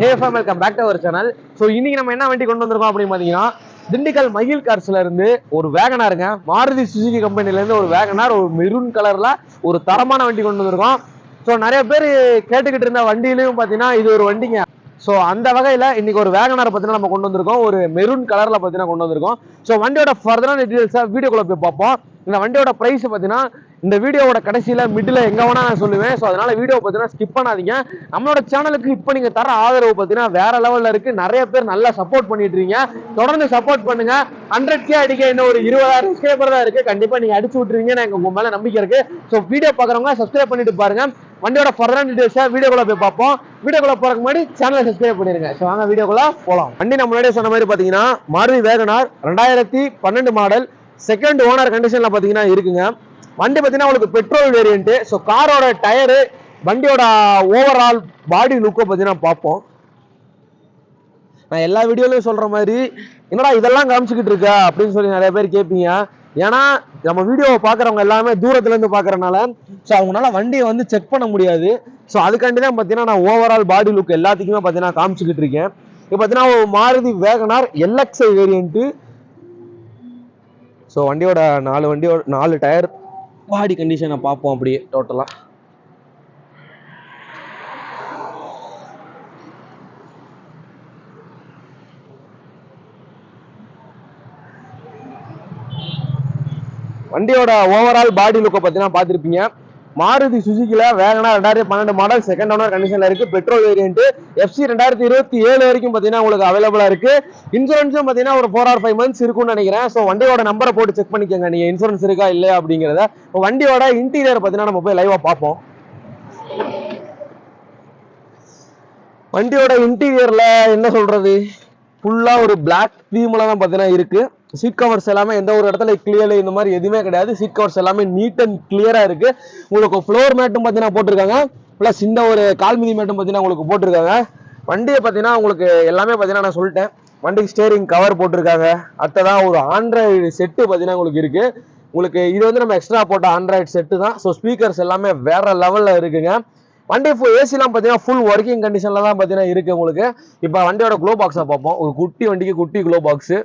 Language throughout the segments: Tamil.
Hey welcome back to our channel. So இன்னைக்கு நம்ம என்ன வண்டி கொண்டு வந்திருக்கோம் அப்படின்னு பார்த்தீங்கன்னா திண்டுக்கல் மயில் கார்ஸ்ல இருந்து ஒரு வேகனாருங்க மாருதி சுசுகி கம்பெனிலேருந்து ஒரு வேகனார் ஒரு மெரூன் கலரில் ஒரு தரமான வண்டி கொண்டு வந்திருக்கோம். ஸோ நிறைய பேர் கேட்டுக்கிட்டு இருந்த வண்டியிலையும் பார்த்தீங்கன்னா இது ஒரு வண்டிங்க. ஸோ அந்த வகையில் இன்னைக்கு ஒரு வேகனாரை பற்றினா நம்ம கொண்டு வந்திருக்கோம். ஒரு மெரூன் கலரில் பார்த்தீங்கன்னா கொண்டு வந்திருக்கோம். ஸோ வண்டியோட ஃபர்தரான டீட்டெயில்ஸாக வீடியோக்குள்ளே போய் பார்ப்போம். இந்த வண்டியோட ப்ரைஸ் பார்த்தீங்கன்னா இந்த வீடியோவோட கடைசியில் மிடில் எங்கே வேணால் நான் சொல்லுவேன். ஸோ அதனால் வீடியோ பார்த்தீங்கன்னா ஸ்கிப் பண்ணாதீங்க. நம்மளோட சேனலுக்கு இப்போ நீங்கள் தர ஆதரவு பார்த்தீங்கன்னா வேற லெவலில் இருக்குது நிறைய பேர் நல்லா சப்போர்ட் பண்ணிட்டு இருக்கீங்க. தொடர்ந்து சப்போர்ட் பண்ணுங்க. ஹண்ட்ரட் கே அடிக்க இன்னும் ஒரு இருபதாயிரம் சப்ஸ்கிரைபர் தான் இருக்குது கண்டிப்பாக நீங்கள் அடிச்சு விட்டுருவீங்கன்னு நான் உங்கள் மேலே நம்பிக்கை இருக்குது ஸோ வீடியோ பார்க்குறவங்க சப்ஸ்கிரைப் பண்ணிட்டு பாருங்க. வண்டியோட ஃபர்தரான டீடைல்ஸை வீடியோக்குள்ள போய் பார்ப்போம். வீடியோக்குள்ள போறதுக்கு முன்னாடி சேனலை சப்ஸ்கிரைப் பண்ணிருங்க. ஸோ வாங்க வீடியோக்குள்ள போகலாம் வண்டி நம்ம முன்னாடியே சொன்ன மாதிரி பார்த்தீங்கன்னா மாருதி வேகனார் ரெண்டாயிரத்தி பன்னெண்டு மாடல் செகண்ட் ஓனர் கண்டிஷனில் பார்த்தீங்கன்னா இருக்குங்க. வண்டி பார்த்தீங்கன்னா உங்களுக்கு பெட்ரோல் வேரியன்ட் ஸோ காரோட டயரு வண்டியோட ஓவரால் பாடி லுக்கை பார்த்தீங்கன்னா பார்ப்போம். நான் எல்லா வீடியோலையும் சொல்கிற மாதிரி என்னடா இதெல்லாம் காமிச்சிக்கிட்டு இருக்க அப்படின்னு சொல்லி நிறைய பேர் கேட்பீங்க. ஏன்னா நம்ம வீடியோவை பார்க்குறவங்க எல்லாமே தூரத்துலேருந்து பார்க்குறனால ஸோ அவங்களால வண்டியை வந்து செக் பண்ண முடியாது. ஸோ அதுக்காண்டி தான் பார்த்தீங்கன்னா நான் ஓவரால் பாடி லுக் எல்லாத்துக்குமே பார்த்தீங்கன்னா காமிச்சிக்கிட்டு இருக்கேன். இப்போ பார்த்தீங்கன்னா ஒரு Maruti WagonR LXI variant so வண்டியோட நாலு வண்டியோட நாலு டயர் பாடி கண்டிஷனை பார்ப்போம் அப்படியே டோட்டலாக வண்டியோட ஓவரால் பாடி லுக்கை பார்த்தீங்கன்னா பார்த்துருப்பீங்க. மாருதி சுசுக்கில வேகனா ரெண்டாயிரத்தி பன்னெண்டு மாடல் செகண்ட் ஓனர் கண்டிஷன்ல இருக்கு. பெட்ரோல் வேரியன்ட் எஃப்சி ரெண்டாயிரத்தி இருபத்தி ஏழு வரைக்கும் பார்த்தீங்கன்னா உங்களுக்கு அவைலபிளா இருக்கு. இன்சூரன்ஸும் பார்த்தீங்கன்னா ஒரு ஃபோர் ஆர் ஃபைவ் மந்த்ஸ் இருக்கும்னு நினைக்கிறேன். ஸோ வண்டியோட நம்பரை போட்டு செக் பண்ணிக்கோங்க. நீங்க இன்சூரன்ஸ் இருக்கா இல்லையா அப்படிங்கிறத. இப்போ வண்டியோட இன்டீரியர் பார்த்தீங்கன்னா நம்ம போய் லைவா பார்ப்போம். வண்டியோட இன்டீரியர்ல என்ன சொல்றது? ஃபுல்லா ஒரு பிளாக் தீம்ல தான் பார்த்தீங்கன்னா இருக்கு. சீட் கவர்ஸ் எல்லாமே எந்த ஒரு இடத்துல கிளியர் இந்த மாதிரி எதுவுமே கிடையாது. சீட் கவர்ஸ் எல்லாமே நீட் அண்ட் கிளியரா இருக்கு. உங்களுக்கு ஃப்ளோர் மேட்டும் பார்த்தீங்கன்னா போட்டிருக்காங்க. ப்ளஸ் இந்த ஒரு கால்மிதி மேட்டும் பார்த்தீங்கன்னா உங்களுக்கு போட்டிருக்காங்க. வண்டியை பார்த்தீங்கன்னா உங்களுக்கு எல்லாமே பார்த்தீங்கன்னா நான் சொல்லிட்டேன். வண்டிக்கு ஸ்டேரிங் கவர் போட்டிருக்காங்க. அடுத்ததான் ஒரு ஆண்ட்ராய்டு செட்டு பார்த்தீங்கன்னா உங்களுக்கு இருக்கு. உங்களுக்கு இது வந்து நம்ம எக்ஸ்ட்ரா போட்ட ஆண்ட்ராய்டு செட்டு தான். ஸோ ஸ்பீக்கர்ஸ் எல்லாமே வேற லெவலில் இருக்குங்க. வண்டி ஃபுல் ஏசிலாம் பார்த்தீங்கன்னா ஃபுல் ஒர்க்கிங் கண்டிஷனில் தான் பார்த்தீங்கன்னா இருக்குது உங்களுக்கு. இப்போ வண்டியோட க்ளோ பாக்ஸை பார்ப்போம். ஒரு குட்டி வண்டிக்கு குட்டி க்ளோ பாக்ஸு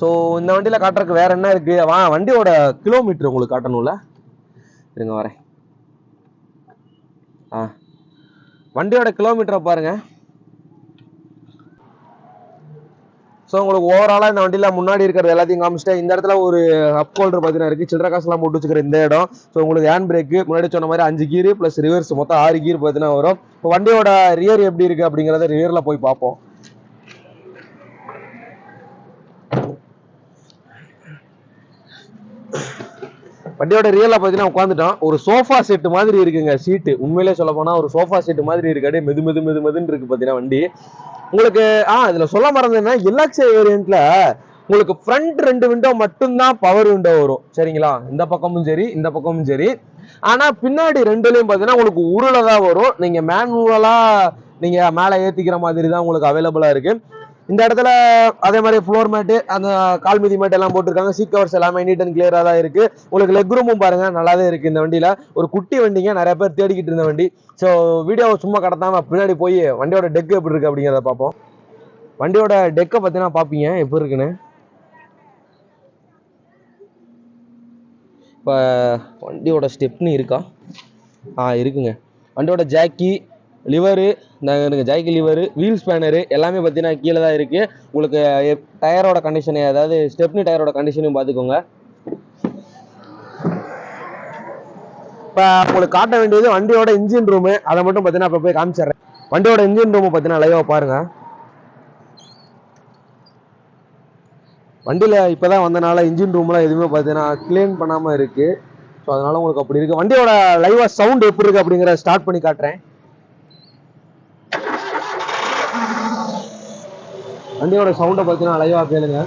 ஸோ இந்த வண்டியில் காட்டுறதுக்கு வேறு என்ன இருக்குது வா வண்டியோட கிலோமீட்டர் உங்களுக்கு காட்டணும்ல? இருங்க வரேன். ஆ. வண்டியோட கிலோமீட்டரை பாருங்கள் ஸோ உங்களுக்கு ஓவராலாக இந்த வண்டியில் முன்னாடி இருக்கிறது எல்லாத்தையும் காமிச்சிட்டேன். இந்த இடத்துல ஒரு அப் ஹோல்டர் பார்த்தீங்கன்னா இருக்குது சில்லற காசுலாம் போட்டு வச்சுக்கிற இந்த இடம். ஸோ உங்களுக்கு ஹேண்ட் பிரேக்கு முன்னாடி சொன்ன மாதிரி அஞ்சு கீர் ப்ளஸ் ரிவர்ஸ் மொத்தம் ஆறு கீர் பார்த்தீங்கன்னா வரும். இப்போ வண்டியோட ரியர் எப்படி இருக்குது அப்படிங்கிறத ரியரில் போய் பார்ப்போம். வண்டியோட ரியலா பார்த்தீங்கன்னா உட்காந்துட்டோம் ஒரு சோஃபா செட்டு மாதிரி இருக்குங்க சீட்டு உண்மையிலே சொல்ல போனால் ஒரு சோஃபா செட் மாதிரி இருக்கு. அப்படியே மெது மெது மெது மெதுன்னு இருக்கு பார்த்தீங்கன்னா வண்டி. உங்களுக்கு ஆ இதில் சொல்ல மறந்தேன்னா எல்எக்ஸ் வேரியண்ட்டில் உங்களுக்கு ஃப்ரண்ட் ரெண்டு விண்டோ மட்டும்தான் பவர் விண்டோ வரும். சரிங்களா? இந்த பக்கமும் சரி இந்த பக்கமும் சரி. ஆனால் பின்னாடி ரெண்டுலேயும் பார்த்தீங்கன்னா உங்களுக்கு உருளை தான் வரும். நீங்கள் மேனுவலாக நீங்கள் மேலே ஏற்றிக்கிற மாதிரி தான் உங்களுக்கு அவைலபிளாக இருக்குது இந்த இடத்துல அதே மாதிரி ஃப்ளோர் மேட்டு அந்த கால் மிதி மேட் எல்லாம் போட்டிருக்காங்க. சீட் கவர்ஸ் எல்லாமே நீட் அண்ட் கிளியராக தான் இருக்கு. உங்களுக்கு லெக் ரூமும் பாருங்க நல்லாவே இருக்கு இந்த வண்டியில. ஒரு குட்டி வண்டிங்க நிறைய பேர் தேடிக்கிட்டு இருந்த வண்டி. ஸோ வீடியோவை சும்மா கடத்தாம பின்னாடி போய் வண்டியோட டெக் எப்படி இருக்கு அப்படிங்கிறத பார்ப்போம். வண்டியோட டெக்கை பார்த்தீங்கன்னா பார்ப்பீங்க எப்படி இருக்குன்னு. இப்போ வண்டியோட ஸ்டெப்னி இருக்கா? ஆ இருக்குங்க. வண்டியோட ஜாக்கி லிவரு எனக்கு ஜாய்க்கு லிவரு வீல் ஸ்பேனரு எல்லாமே பார்த்தீங்கன்னா கீழே தான் இருக்குது உங்களுக்கு டயரோட கண்டிஷனு அதாவது ஸ்டெப்னி டயரோட கண்டிஷனையும் பார்த்துக்கோங்க. இப்போ உங்களுக்கு காட்ட வேண்டியது வண்டியோட இன்ஜின் ரூமு அதை மட்டும் பார்த்தீங்கன்னா இப்போ போய் காமிச்சிடுறேன். வண்டியோட இன்ஜின் ரூமு பார்த்தீங்கன்னா லைவாக பாருங்கள் வண்டியில் இப்போ தான் வந்தனால இன்ஜின் ரூம்லாம் எதுவுமே பார்த்தீங்கன்னா க்ளீன் பண்ணாமல் இருக்குது ஸோ அதனால் உங்களுக்கு அப்படி இருக்குது வண்டியோட லைவாக சவுண்ட் எப்படி இருக்குது அப்படிங்கிறத ஸ்டார்ட் பண்ணி காட்டுறேன். வண்டியோட சவுண்டை பார்த்தீங்கன்னா அழகாக கேளுங்க.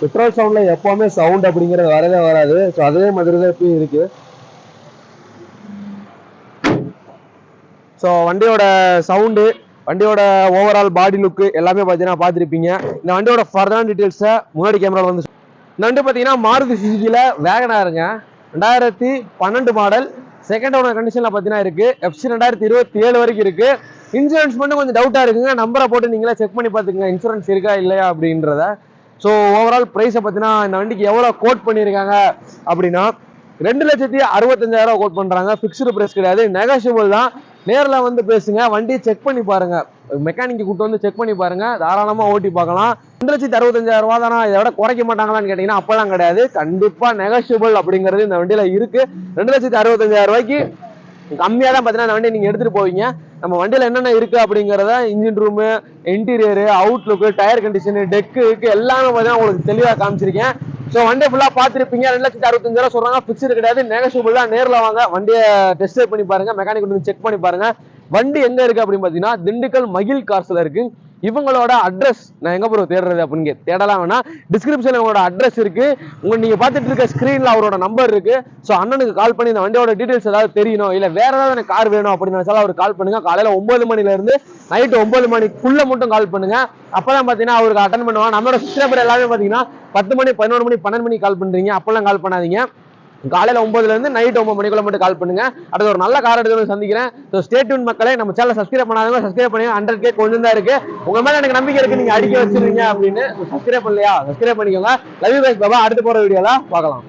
பெட்ரோல் சவுண்டில் எப்போவுமே சவுண்ட் அப்படிங்கிறது வரவே வராது. ஸோ அதே மாதிரி தான் எப்பயும் இருக்கு. ஸோ வண்டியோட சவுண்டு வண்டியோட ஓவரால் பாடி லுக்கு எல்லாமே பார்த்தீங்கன்னா பார்த்துருப்பீங்க. இந்த வண்டியோட ஃபர்தான் டீட்டெயில்ஸை முன்னாடி கேமராவில் வந்து இந்த வண்டி பார்த்தீங்கன்னா மாருதி சுசுகியில் வேகனாருங்க ரெண்டாயிரத்தி பன்னெண்டு மாடல் செகண்ட் ஓனர் கண்டிஷன்ல பார்த்தீங்கன்னா இருக்கு. எஃப்சி ரெண்டாயிரத்தி இருபத்தி ஏழு வரைக்கும் இருக்கு. இன்சூரன்ஸ் மட்டும் கொஞ்சம் டவுட்டா இருக்குங்க. நம்பரை போட்டு நீங்களே செக் பண்ணி பார்த்துக்கங்க. இன்சூரன்ஸ் இருக்கா இல்லையா அப்படின்றத. ஸோ ஓவரால் ப்ரைஸை பார்த்தீங்கன்னா இந்த வண்டிக்கு எவ்வளோ கோட் பண்ணியிருக்காங்க அப்படின்னா ரெண்டு லட்சத்தி அறுபத்தஞ்சாயிரம் கோட் பண்ணுறாங்க ஃபிக்ஸ்டு ப்ரைஸ் கிடையாது. நெகோஷியபிள் தான். நேரில் வந்து பேசுங்க. வண்டியை செக் பண்ணி பாருங்கள் மெக்கானிக்கு கூட்டு வந்து செக் பண்ணி பாருங்க. தாராளமாக ஓட்டி பார்க்கலாம். ரெண்டு லட்சத்தி அறுபத்தஞ்சாயிரம் ரூபா தானே? இதை விட குறைக்க மாட்டாங்களான்னு கேட்டீங்கன்னா அப்பெல்லாம் கிடையாது. கண்டிப்பாக நெகஷியபிள் அப்படிங்கிறது இந்த வண்டியில் இருக்கு. ரெண்டு லட்சத்தி அறுபத்தஞ்சாயிரம் ரூபாய்க்கு கம்மியாக தான் பார்த்தீங்கன்னா அந்த வண்டியை நீங்கள் எடுத்துகிட்டு போவீங்க. நம்ம வண்டியில் என்னென்ன இருக்குது அப்படிங்கிறத engine room interior outlook tyre condition deck எல்லாமே பார்த்தீங்கன்னா உங்களுக்கு தெளிவாக காமிச்சிருக்கேன். ஸோ வண்டியை ஃபுல்லாக பார்த்துருப்பீங்க. ரெண்டு லட்சத்தி அறுபத்தஞ்சாயிரம் சொல்கிறாங்க ஃபிக்ஸ்டு கிடையாது. நெகஷியபிள் தான் நேரில் வாங்க. வண்டியை டெஸ்ட் பண்ணி பாருங்கள் மெக்கானிக் வந்து செக் பண்ணி பாருங்க. வண்டி எங்க இருக்கு அப்படின்னு பார்த்தீங்கன்னா திண்டுக்கல் மகிழ் கார்ஸ்ல இருக்கு. இவங்களோட அட்ரஸ் நான் எங்க ப்ரோ தேடுறது அப்படின்னு தேடலாம் வேணா. டிஸ்கிரிப்ஷன்ல உங்களோட அட்ரஸ் இருக்கு. உங்க நீங்க பார்த்துட்டு இருக்க ஸ்கிரீன்ல அவரோட நம்பர் இருக்கு. ஸோ அண்ணனுக்கு கால் பண்ணி இந்த வண்டியோட டீடைல்ஸ் ஏதாவது தெரியணும் இல்ல வேற ஏதாவது எனக்கு கார் வேணும் அப்படின்னு நினைச்சாலும் அவர் கால் பண்ணுங்க. காலையில ஒன்பது மணில இருந்து நைட் ஒன்பது மணிக்குள்ள மட்டும் கால் பண்ணுங்க. அப்பதான் பாத்தீங்கன்னா அவருக்கு அட்டன் பண்ணுவாங்க. நம்மளோட சப்ஸ்கிரைபர் எல்லாமே பாத்தீங்கன்னா பத்து மணி பதினோரு மணி பன்னெண்டு மணிக்கு கால் பண்றீங்க. அப்பெல்லாம் கால் பண்ணாதீங்க. காலையில ஒன்பதுல இருந்து நைட் ஒன்பது மணிக்குள்ள மட்டும் கால் பண்ணுங்க. அடுத்து ஒரு நல்ல கார் எடுத்து சந்திக்கிறேன். ஸோ ஸ்டேட்யூன் மக்களே. நம்ம சேனல் சப்ஸ்கிரைப் பண்ணாதவங்க சப்ஸ்கிரைப் பண்ணி ஹண்ட்ரட் கே கொஞ்சம் தான் இருக்கு. உங்க மேல எனக்கு நம்பிக்கை இருக்கு. நீங்க அடிக்க வச்சிருக்கீங்க அப்படின்னு. சப்ஸ்கிரைப் பண்ணலையா? சப்ஸ்கிரைப் பண்ணிக்கோங்க. லவ் யூ பாபா அடுத்து போற வீடியோல பார்க்கலாம்.